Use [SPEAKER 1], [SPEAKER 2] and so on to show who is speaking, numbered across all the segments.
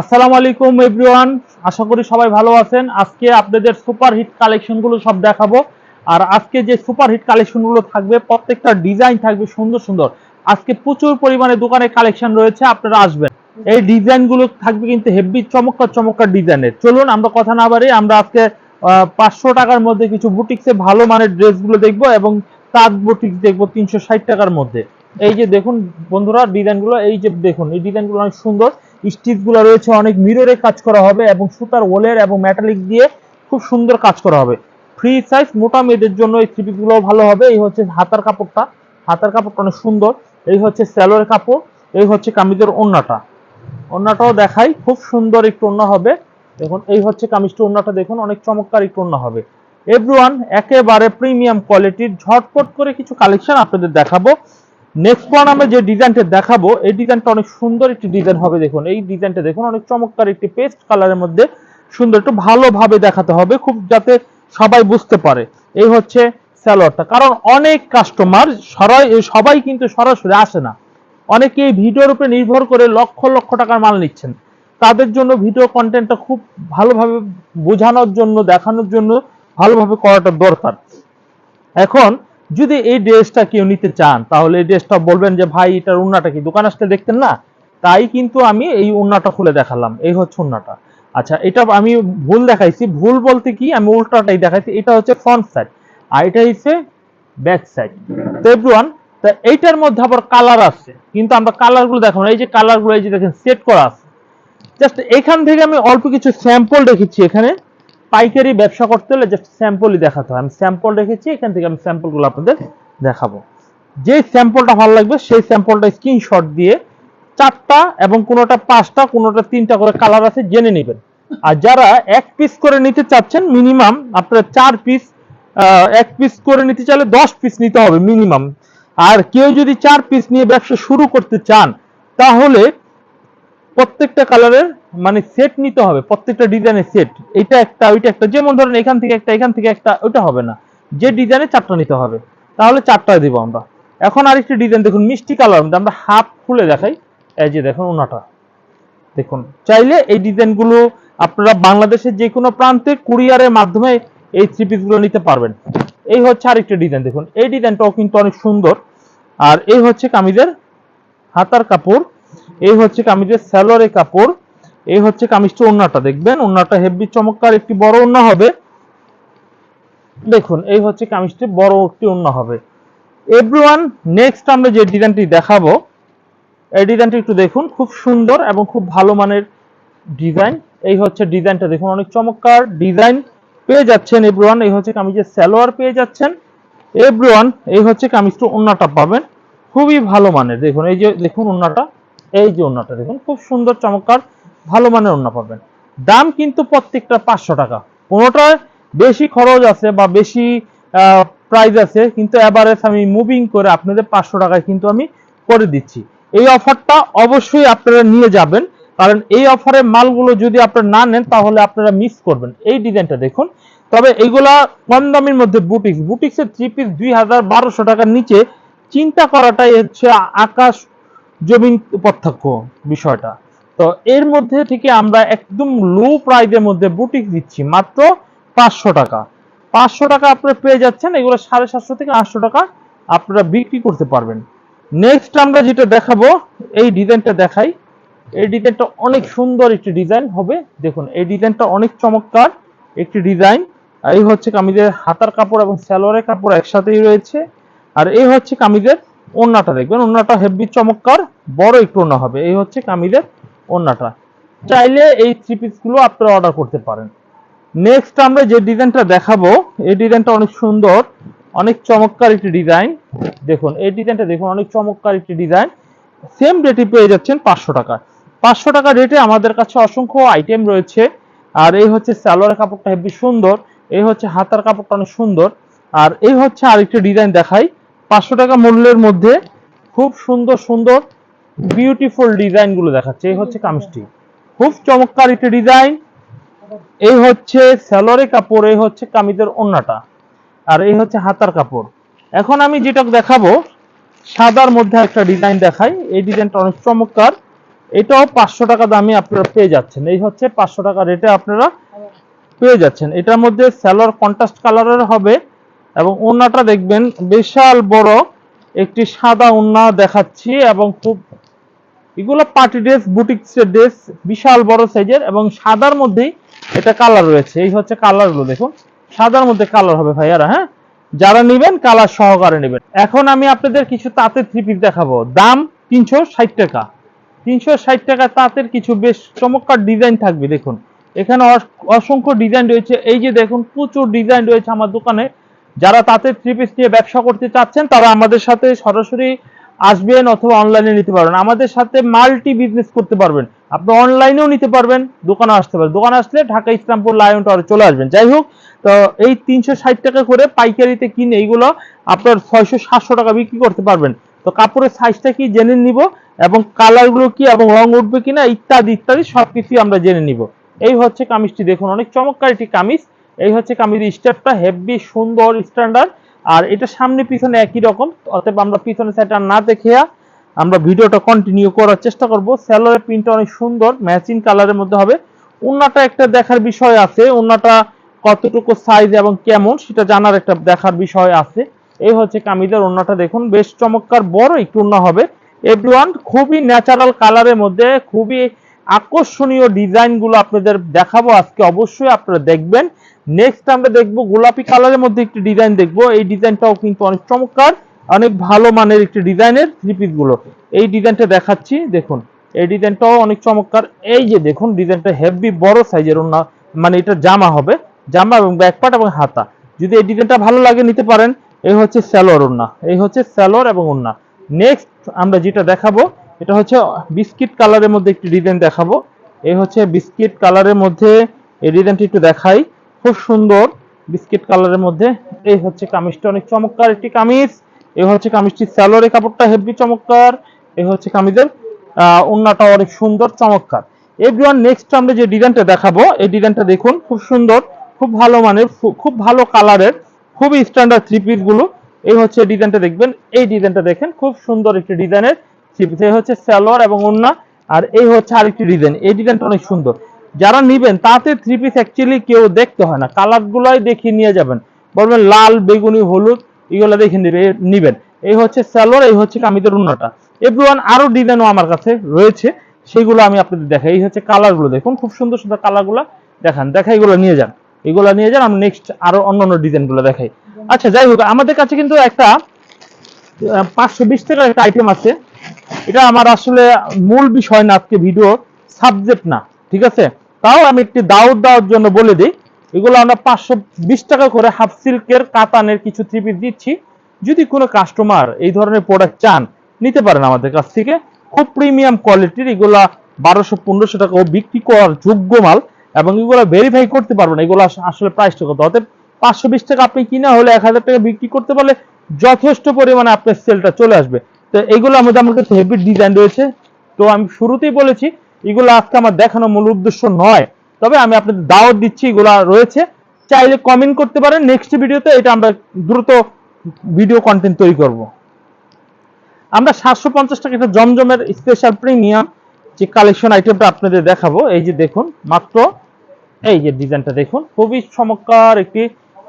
[SPEAKER 1] আসসালামু আলাইকুম এভরিওয়ান আশা করি সবাই ভালো আছেন। আজকে আপনাদের সুপার হিট কালেকশনগুলো সব দেখাবো। আর আজকে যে সুপার হিট কালেকশনগুলো থাকবে, প্রত্যেকটা ডিজাইন থাকবে সুন্দর সুন্দর। আজকে প্রচুর পরিমাণে দোকানে কালেকশন রয়েছে, আপনারা আসবেন। এই ডিজাইনগুলো থাকবে কিন্তু হেভি চমৎকার চমৎকার ডিজাইনের চলুন, আমরা কথা না বাড়ি আমরা আজকে পাঁচশো টাকার মধ্যে কিছু বুটিক্সে ভালো মানের ড্রেসগুলো দেখব এবং তাঁত বুটিক্স দেখব তিনশো ষাট টাকার মধ্যে। এই যে দেখুন বন্ধুরা ডিজাইনগুলো এই যে দেখুন, এই ডিজাইনগুলো অনেক সুন্দর। স্টিচগুলো রয়েছে, অনেক মিররে কাজ করা হবে এবং সুতার ওলের এবং মেটালিক দিয়ে খুব সুন্দর কাজ করা হবে। ফ্রি সাইজ মোটা মেয়েদের জন্য এই থ্রিপিসগুলো ভালো হবে। এই হচ্ছে হাতার কাপড়টা। হাতার কাপড়টা অনেক সুন্দর। এই হচ্ছে স্যালোর কাপড়। এই হচ্ছে কামিজের ওন্নাটা। ওন্নাটাও দেখাই, খুব সুন্দর একটু ওন্না হবে। দেখুন, এই হচ্ছে কামিজটা, ওন্নাটা দেখুন, অনেক চমৎকার একটু ওন্না হবে। এভরিওয়ান একেবারে প্রিমিয়াম কোয়ালিটির ঝটপট করে কিছু কালেকশন আপনাদের দেখাবো। নেক্সট ওয়ান আমরা যে ডিজাইনটা দেখাবো, এই ডিজাইনটা অনেক সুন্দর একটি ডিজাইন হবে, দেখুন। এই ডিজাইনটা দেখুন, অনেক চমৎকার একটি পেস্ট কালারের মধ্যে সুন্দর একটু ভালোভাবে দেখাতে হবে, খুব যাতে সবাই বুঝতে পারে। এই হচ্ছে স্যালোয়ারটা কারণ অনেক কাস্টমার সরাই, সবাই কিন্তু সরাসরি আসে না। অনেকে এই ভিডিওর উপরে নির্ভর করে লক্ষ লক্ষ টাকার মাল নিচ্ছেন। তাদের জন্য ভিডিও কন্টেন্টটা খুব ভালোভাবে বোঝানোর জন্য, দেখানোর জন্য ভালোভাবে করাটা দরকার। এখন যদি এই ড্রেসটা কেউ নিতে চান, তাহলে এই ড্রেসটা বলবেন যে, ভাই, এটার উন্নাটা কি? দোকান আসতে দেখতেন না? তাই কিন্তু আমি এই উন্নাটা খুলে দেখালাম। এই হচ্ছে উন্নাটা। আচ্ছা এটা আমি ভুল দেখাইছি। ভুল বলতে কি? আমি উল্টাটাই দেখাইছি। এটা হচ্ছে ফ্রন্ট সাইড আর এটা হচ্ছে ব্যাক সাইড তো এভরিওয়ান তা এইটার মধ্যে আবার কালার আছে, কিন্তু আমরা কালারগুলো দেখো এই যে কালারগুলো এই যে দেখেন সেট করা আছে। জাস্ট এখান থেকে আমি অল্প কিছু স্যাম্পল রেখেছি এখানে। পাইকারি ব্যবসা করতে হলে জাস্ট স্যাম্পলই দেখাতে হয়। আমি স্যাম্পল রেখেছি, এখান থেকে আমি স্যাম্পলগুলো আপনাদের দেখাবো। যে স্যাম্পলটা ভালো লাগবে, সেই স্যাম্পলটা স্ক্রিনশট দিয়ে চারটা এবং কোনোটা পাঁচটা, কোনোটা তিনটা করে কালার আছে জেনে নেবেন। আর যারা এক পিস করে নিতে চাচ্ছেন মিনিমাম আপনারা চার পিস এক পিস করে নিতে চাইলে দশ পিস নিতে হবে মিনিমাম আর কেউ যদি চার পিস নিয়ে ব্যবসা শুরু করতে চান, তাহলে প্রত্যেকটা কালারের মানে সেট নিতে হবে, প্রত্যেকটা ডিজাইনের সেট এটা একটা, ওইটা একটা, যেমন ধরেন এখান থেকে একটা, এখান থেকে একটা ওটা হবে না। যে ডিজাইনে চারটা নিতে হবে, তাহলে চারটা দিব আমরা। এখন আরেকটি ডিজাইন দেখুন, মিষ্টি কালার মধ্যে আমরা হাফ খুলে দেখাই। এই যে দেখুন ওনাটা। দেখুন, চাইলে এই ডিজাইনগুলো আপনারা বাংলাদেশের যে কোনো প্রান্তে কুরিয়ারের মাধ্যমে এই থ্রি পিসগুলো নিতে পারবেন। এই হচ্ছে আরেকটি ডিজাইন দেখুন। এই ডিজাইনটাও কিন্তু অনেক সুন্দর। আর এই হচ্ছে কামিজের হাতার কাপড়। এই হচ্ছে কামিজের স্যালোয়ারের কাপড়, এই হচ্ছে কামিজটা ওন্নাটা, দেখবেন? ওন্নাটা হেভি চমৎকার একটি বড় ওন্না হবে। দেখুন, এই হচ্ছে কামিজটি বড় একটি ওন্না হবে। এভরিওয়ান নেক্সট আমরা যে ডিজাইনটি দেখাবো, এই ডিজাইনটি একটু দেখুন, খুব সুন্দর এবং খুব ভালো মানের ডিজাইন। এই হচ্ছে ডিজাইনটা দেখুন, অনেক চমৎকার ডিজাইন পেয়ে যাচ্ছেন এভরিওয়ান এই হচ্ছে কামিজের স্যালোয়ার পেয়ে যাচ্ছেন। এভরিওয়ান এই হচ্ছে কামিজটা ওন্নাটা পাবেন। খুবই ভালো মানের, দেখুন, এই যে দেখুন ওন্নাটা। এই যে ওন্নাটা দেখুন, খুব সুন্দর, চমৎকার, ভালো মানের ওন্না পাবেন। দাম কিন্তু প্রত্যেকটা পাঁচশো টাকা। কোনোটা বেশি খরচ আছে বা বেশি প্রাইস আছে, কিন্তু এভারেজ আমি মুভিং করে আপনাদের পাঁচশো টাকায় কিন্তু আমি করে দিচ্ছি। এই অফারটা অবশ্যই আপনারা নিয়ে যাবেন, কারণ এই অফারের মালগুলো যদি আপনারা না নেন, তাহলে আপনারা মিস করবেন। এই ডিজাইনটা দেখুন। তবে এইগুলা কম দামের মধ্যে বুটিক্স বুটিক্সের থ্রি পিস দুই হাজার বারোশো টাকার নিচে চিন্তা করাটাই হচ্ছে আকাশ জমিন পার্থক্য বিষয়টা। তো এর মধ্যে থেকে আমরা একদম লো প্রাইজের মধ্যে বুটিক দিচ্ছি, মাত্র পাঁচশো টাকা। পাঁচশো টাকা আপনারা পেয়ে যাচ্ছেন, এগুলো সাড়ে সাতশো থেকে আটশো টাকা আপনারা বিক্রি করতে পারবেন। নেক্সট আমরা যেটা দেখাবো, এই ডিজাইনটা দেখাই। এই ডিজাইনটা অনেক সুন্দর একটি ডিজাইন হবে। দেখুন, এই ডিজাইনটা অনেক চমৎকার একটি ডিজাইন এই হচ্ছে কামিজের হাতার কাপড় এবং সালোয়ারের কাপড় একসাথেই রয়েছে। আর এই হচ্ছে কামিজের ওন্নাটা দেখবেন, ওন্নাটা হেভি চমৎকার, বড় একটু ওন্না হবে। এই হচ্ছে কামিজের ওন্নাটা। চাইলে এই থ্রি পিসগুলো আপনারা অর্ডার করতে পারেন। নেক্সট আমরা যে ডিজাইনটা দেখাবো, এই ডিজাইনটা অনেক সুন্দর, অনেক চমৎকার একটি ডিজাইন দেখুন, এই ডিজাইনটা দেখুন, অনেক চমৎকার একটি ডিজাইন সেম রেটে পেয়ে যাচ্ছেন পাঁচশো টাকা। পাঁচশো টাকা রেটে আমাদের কাছে অসংখ্য আইটেম রয়েছে। আর এই হচ্ছে সালোয়ার কাপড়টা হেভি সুন্দর, এই হচ্ছে হাতার কাপড়টা অনেক সুন্দর। আর এই হচ্ছে আরেকটি ডিজাইন দেখাই। পাঁচশো টাকা মূল্যের মধ্যে খুব সুন্দর সুন্দর বিউটিফুল ডিজাইনগুলো দেখাচ্ছে। এই হচ্ছে কামিজটি। খুব চমৎকার একটি ডিজাইন এই হচ্ছে স্যালোরে কাপড়, এই হচ্ছে কামিজের ওন্নাটা। আর এই হচ্ছে হাতার কাপড়। এখন আমি যেটা দেখাবো, সাদার মধ্যে একটা ডিজাইন দেখাই। এই ডিজাইনটা অনেক চমৎকার। এটাও পাঁচশো টাকা দামে আপনারা পেয়ে যাচ্ছেন। এই হচ্ছে পাঁচশো টাকা রেটে আপনারা পেয়ে যাচ্ছেন। এটার মধ্যে স্যালোর কন্ট্রাস্ট কালারের হবে। এবং ওড়নাটা দেখবেন বিশাল বড় একটি সাদা ওড়না দেখাচ্ছি এবং খুব এগুলো পার্টি ড্রেস, বুটিক্সের ড্রেস, বিশাল বড় সাইজের এবং সাদার মধ্যেই এটা কালার রয়েছে। এই হচ্ছে কালারগুলো দেখুন। সাদার মধ্যে কালার হবে ভাইয়ারা হ্যাঁ? যারা নেবেন, কালার সহকারে নেবেন। এখন আমি আপনাদের কিছু তাঁতের থ্রি পিস দেখাবো। দাম তিনশো ষাট টাকা। তিনশো ষাট টাকা তাঁতের কিছু বেশ চমৎকার ডিজাইন থাকবে, দেখুন। এখানে অস- অসংখ্য ডিজাইন রয়েছে। এই যে দেখুন, প্রচুর ডিজাইন রয়েছে আমার দোকানে। যারা তাঁতের থ্রি পিস নিয়ে ব্যবসা করতে চাচ্ছেন, তারা আমাদের সাথে সরাসরি আসবেন অথবা অনলাইনে নিতে পারবেন। আমাদের সাথে মাল্টি বিজনেস করতে পারবেন। আপনি অনলাইনেও নিতে পারবেন, দোকানে আসতে পারবেন। দোকানে আসলে ঢাকা ইসলামপুর লায়ন টাওয়ারে চলে আসবেন। যাই হোক, তো এই তিনশো ষাট টাকা করে পাইকারিতে কিনে এইগুলো আপনার ছয়শো সাতশো টাকা বিক্রি করতে পারবেন। তো কাপড়ের সাইজটা কি জেনে নিব এবং কালারগুলো কি এবং রং উঠবে কিনা ইত্যাদি ইত্যাদি সবকিছুই আমরা জেনে নিব। এই হচ্ছে কামিজটি। দেখুন, অনেক চমৎকার একটি কামিজ। এই হচ্ছে কামিজের স্টেপটা হেভি সুন্দর স্ট্যান্ডার্ড আর এটা সামনে পিছনে একই রকম। অতএব আমরা পিছনে সাইডটা না দেখিয়া আমরা ভিডিওটা কন্টিনিউ করার চেষ্টা করব। স্যালোয়ারের প্রিন্টটা অনেক সুন্দর ম্যাচিং কালারের মধ্যে হবে। ওন্নাটা একটা দেখার বিষয় আছে। ওন্নাটা কতটুকু সাইজ এবং কেমন সেটা জানার একটা দেখার বিষয় আছে। এই হচ্ছে কামিজের ওন্নাটা দেখুন, বেশ চমৎকার, বড় একটু ওন্না হবে। এভরিওয়ান খুবই ন্যাচারাল কালারের মধ্যে, খুবই আকর্ষণীয় ডিজাইনগুলো আপনাদের দেখাবো আজকে। অবশ্যই আপনারা দেখবেন। নেক্সট আমরা দেখব গোলাপি কালারের মধ্যে একটি ডিজাইন দেখব। এই ডিজাইনটাও কিন্তু অনেক চমৎকার, অনেক ভালো মানের একটি ডিজাইনের থ্রি এই ডিজাইনটা দেখাচ্ছি, দেখুন। এই ডিজাইনটাও অনেক চমৎকার। এই যে দেখুন, ডিজাইনটা হেভি বড় সাইজের ওনা মানে এটা জামা হবে। জামা এবং ব্যাকপার্ট এবং হাতা। যদি এই ডিজাইনটা ভালো লাগে, নিতে পারেন। এই হচ্ছে স্যালোয়ার ওন্না এই হচ্ছে স্যালোয়ার এবং ওন্না নেক্সট আমরা যেটা দেখাবো এটা হচ্ছে বিস্কিট কালারের মধ্যে একটি ডিজাইন দেখাবো। এই হচ্ছে বিস্কিট কালারের মধ্যে এই ডিজাইনটি একটু দেখাই। খুব সুন্দর বিস্কিট কালারের মধ্যে। এই হচ্ছে কামিজটা, অনেক চমৎকার একটি কামিজ। এই হচ্ছে কামিজটি স্যালোয়ারের কাপড়টা হেভি চমৎকার। এই হচ্ছে কামিজের ওন্নাটা অনেক সুন্দর, চমৎকার। এভরিওয়ান নেক্সট আমরা যে ডিজাইনটা দেখাবো, এই ডিজাইনটা দেখুন, খুব সুন্দর, খুব ভালো মানের খুব ভালো কালারের, খুবই স্ট্যান্ডার্ড থ্রি পিসগুলো। এই হচ্ছে ডিজাইনটা দেখবেন, এই ডিজাইনটা দেখেন, খুব সুন্দর একটি ডিজাইনের থ্রি হচ্ছে সালোয়ার এবং ওন্না আর এই হচ্ছে আরেকটি ডিজাইন। এই ডিজাইনটা অনেক সুন্দর। যারা নিবেন, তাতে থ্রি পিস অ্যাকচুয়ালি কেউ দেখতে হয় না। কালার গুলাই দেখিয়ে নিয়ে যাবেন। বলবেন লাল, বেগুনি, হলুদ, এগুলো দেখে নিবে নিবেন। এই হচ্ছে সালোয়ার এই হচ্ছে কামিজের উন্নটা এভরিওয়ান আরও ডিজাইনও আমার কাছে রয়েছে। সেগুলো আমি আপনাদের দেখাই। এই হচ্ছে কালারগুলো দেখুন। খুব সুন্দর সুন্দর কালারগুলো দেখান। দেখা, এগুলো নিয়ে যান। এগুলো নিয়ে যান। আমি নেক্সট আরও অন্য অন্য ডিজাইনগুলো দেখাই। আচ্ছা যাই হোক, আমাদের কাছে কিন্তু একটা পাঁচশো বিশ টাকার একটা আইটেম আছে। এটা আমার আসলে মূল বিষয় না, আজকে ভিডিও সাবজেক্ট না, ঠিক আছে? তাও আমি একটি দাউদ দেওয়ার জন্য বলে দিই। এগুলো আমরা পাঁচশো বিশ টাকা করে হাফ সিল্কের কাতানের কিছু ত্রিপিস দিচ্ছি। যদি কোনো কাস্টমার এই ধরনের প্রোডাক্ট চান, নিতে পারেন আমাদের কাছ থেকে। খুব প্রিমিয়াম কোয়ালিটির এগুলা বারোশো, পনেরোশো টাকা বিক্রি করার যোগ্য মাল এবং এগুলো ভেরিফাই করতে পারবেন এগুলো আস- আসলে প্রাইসটা কত? অতএব পাঁচশো বিশ টাকা আপনি কিনা হলে এক হাজার টাকা বিক্রি করতে পারলে যথেষ্ট পরিমাণে আপনার সেলটা চলে আসবে। তো এগুলো আমাদের আমার কাছে হেভি ডিজাইন রয়েছে। তো আমি শুরুতেই বলেছি, এগুলো আজকে আমার দেখানো মূল উদ্দেশ্য নয়। তবে আমি আপনাদের দাওয়াত দিচ্ছি, এগুলো রয়েছে। চাইলে কমেন্ট করতে পারেন। নেক্সট ভিডিওতে এটা আমরা দ্রুত ভিডিও কন্টেন্ট তৈরি করব। আমরা সাতশো পঞ্চাশ টাকা একটা জমজমের স্পেশাল প্রিমিয়াম যে কালেকশন আইটেমটা আপনাদের দেখাবো, এই যে দেখুন, মাত্র এই যে ডিজাইনটা দেখুন। খুবই চমৎকার একটি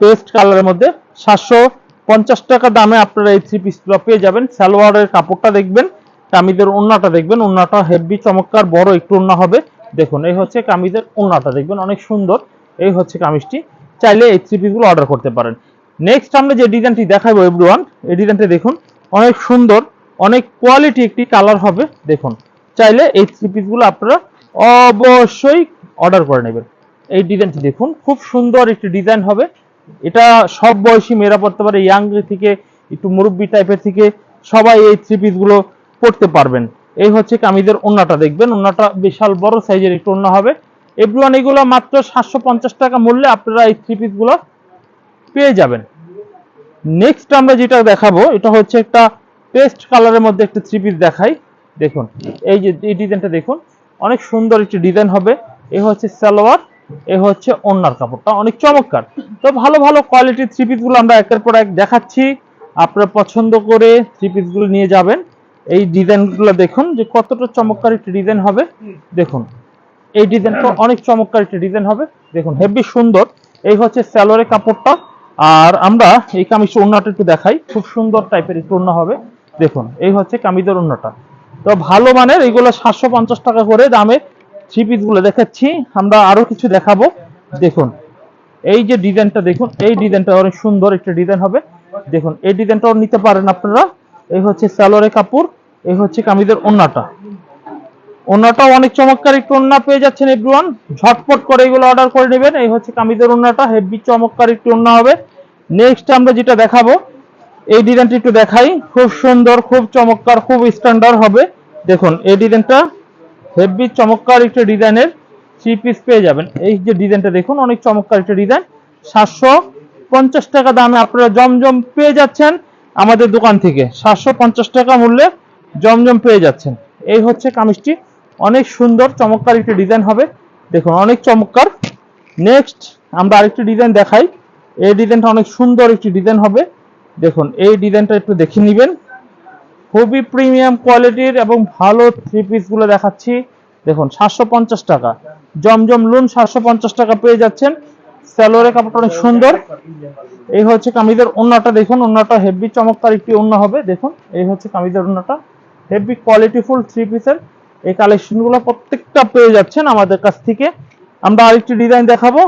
[SPEAKER 1] পেস্ট কালারের মধ্যে সাতশো পঞ্চাশ টাকা দামে আপনারা এই থ্রি পিসগুলো পেয়ে যাবেন। সালোয়ারের কাপড়টা দেখবেন, কামিজের ওন্নাটা দেখবেন, ওন্নাটা হেভি চমৎকার, বড়, একটু ওন্না হবে। দেখুন, এই হচ্ছে কামিজের ওন্নাটা, দেখবেন অনেক সুন্দর। এই হচ্ছে কামিজটি। চাইলে এই থ্রি পিসগুলো অর্ডার করতে পারেন। নেক্সট আমরা যে ডিজাইনটি দেখাবো এভরিওয়ান এই ডিজাইনটা দেখুন, অনেক সুন্দর, অনেক কোয়ালিটি একটি কালার হবে। দেখুন, চাইলে এই থ্রি পিসগুলো আপনারা অবশ্যই অর্ডার করে নেবেন। এই ডিজাইনটি দেখুন, খুব সুন্দর একটি ডিজাইন হবে। এটা সব বয়সী মেয়েরা পড়তে পারে ইয়াং থেকে, একটু মুরব্বি টাইপের থেকে, সবাই এই থ্রি পিসগুলো পড়তে পারবেন। এই হচ্ছে কামিজের ওন্নাটা, দেখবেন ওন্নাটা বিশাল বড় সাইজের একটু ওন্না হবে। এভরিওয়ান এগুলো মাত্র সাতশো পঞ্চাশ টাকা মূল্যে আপনারা এই থ্রি পিসগুলো পেয়ে যাবেন। নেক্সট আমরা যেটা দেখাবো, এটা হচ্ছে একটা পেস্ট কালারের মধ্যে একটা থ্রি পিস দেখাই। দেখুন, এই যে এই ডিজাইনটা দেখুন, অনেক সুন্দর একটি ডিজাইন হবে। এ হচ্ছে সালোয়ার। এ হচ্ছে ওন্নার কাপড়টা, অনেক চমৎকার। তো ভালো ভালো কোয়ালিটির থ্রি পিসগুলো আমরা একের পর এক দেখাচ্ছি। আপনারা পছন্দ করে থ্রি পিসগুলো নিয়ে যাবেন। এই ডিজাইনগুলো দেখুন যে কতটা চমৎকার একটি ডিজাইন হবে। দেখুন, এই ডিজাইনটা অনেক চমৎকার একটি ডিজাইন হবে। দেখুন, হেভি সুন্দর। এই হচ্ছে স্যালোয়ারের কাপড়টা। আর আমরা এই কামিজ ওড়নাটা একটু দেখাই। খুব সুন্দর টাইপের একটু ওড়না হবে। দেখুন, এই হচ্ছে কামিজের ওড়নাটা তো ভালো মানের এইগুলো সাতশো পঞ্চাশ টাকা করে দামে থ্রি পিসগুলো দেখাচ্ছি। আমরা আরও কিছু দেখাবো। দেখুন, এই যে ডিজাইনটা দেখুন, এই ডিজাইনটা অনেক সুন্দর একটা ডিজাইন হবে। দেখুন, এই ডিজাইনটাও নিতে পারেন আপনারা। এই হচ্ছে স্যালোরে কাপড়, এই হচ্ছে কামিজের ওন্নাটা। ওন্নাটাও অনেক চমৎকার একটু ওন্না পেয়ে যাচ্ছেন এভরিওয়ান ঝটপট করে এগুলো অর্ডার করে নেবেন। এই হচ্ছে কামিজের ওন্নাটা হেভি চমৎকার একটু ওন্না হবে। নেক্সট আমরা যেটা দেখাবো, এই ডিজাইনটা একটু দেখাই। খুব সুন্দর, খুব চমৎকার, খুব স্ট্যান্ডার্ড হবে। দেখুন, এই ডিজাইনটা হেভি চমৎকার একটা ডিজাইনের থ্রি পিস পেয়ে যাবেন। এই যে ডিজাইনটা দেখুন, অনেক চমৎকার একটা ডিজাইন। সাতশো পঞ্চাশ টাকা দামে আপনারা জমজম পেয়ে যাচ্ছেন আমাদের দোকান থেকে। সাতশো পঞ্চাশ টাকা মূল্যে জমজম পেয়ে যাচ্ছেন। এই হচ্ছে কামিজটি। অনেক সুন্দর, চমৎকার একটি ডিজাইন হবে। দেখুন, অনেক চমৎকার। নেক্সট, আমরা আরেকটি ডিজাইন দেখাই। এই ডিজাইনটা অনেক সুন্দর একটি ডিজাইন হবে। দেখুন, এই ডিজাইনটা একটু দেখে নেবেন। খুবই প্রিমিয়াম কোয়ালিটির এবং ভালো থ্রি পিসগুলো দেখাচ্ছি। দেখুন, সাতশো পঞ্চাশ টাকা। জমজম লুন সাতশো পঞ্চাশ টাকা পেয়ে যাচ্ছেন। স্যালোরে কাপড়টা অনেক সুন্দর। এই হচ্ছে কামিজের ওন্নাটা, দেখুন, ওন্নাটা হেভি চমৎকার একটি ওন্না হবে। দেখুন, এই হচ্ছে কামিজের ওন্নাটা। হেভি কোয়ালিটিফুল থ্রি পিসের এই কালেকশনগুলো প্রত্যেকটা পেয়ে যাচ্ছেন আমাদের কাছ থেকে। আমরা আরেকটি ডিজাইন দেখাবো।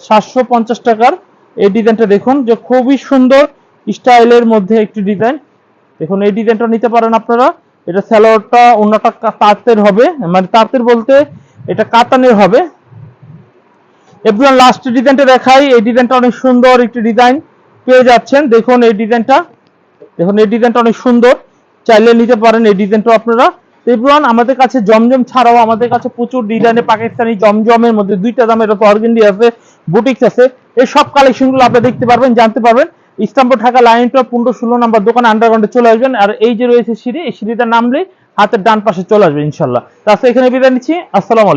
[SPEAKER 1] সাতশো পঞ্চাশ টাকার। এই ডিজাইনটা দেখুন যে খুবই সুন্দর। স্টাইলের মধ্যে একটি ডিজাইন দেখুন এই ডিজাইনটা নিতে পারেন আপনারা। এটা স্যালোয়ারটা অন্যটা তাঁতের হবে। মানে তাঁতের বলতে এটা কাতানের হবে। এভরিওয়ান লাস্ট ডিজাইনটা দেখাই। এই ডিজাইনটা অনেক সুন্দর একটি ডিজাইন। পেয়ে যাচ্ছেন। দেখুন এই ডিজাইনটা। দেখুন এই ডিজাইনটা অনেক সুন্দর। চাইলে নিতে পারেন এই ডিজাইনটা আপনারা। এভরিওয়ান, আমাদের কাছে জমজম ছাড়াও আমাদের কাছে প্রচুর ডিজাইনে পাকিস্তানি জমজমের মধ্যে দুইটা দামের অর্গেন্ডি আছে, বুটিক্স আছে। এই সব কালেকশনগুলো আপনি দেখতে পারবেন, জানতে পারবেন। ইস্তাম্বুল ঢাকা লাইন টপ পনেরো ষোলো নাম্বার দোকান আন্ডারগ্রাউন্ডে চলে আসবেন। আর এই যে রয়েছে সিঁড়ি, এই সিঁড়িটা নামলেই হাতের ডান পাশে চলে আসবে ইনশাল্লাহ। তাছাড়া এখানে বিদায় নিচ্ছি। আসসালাম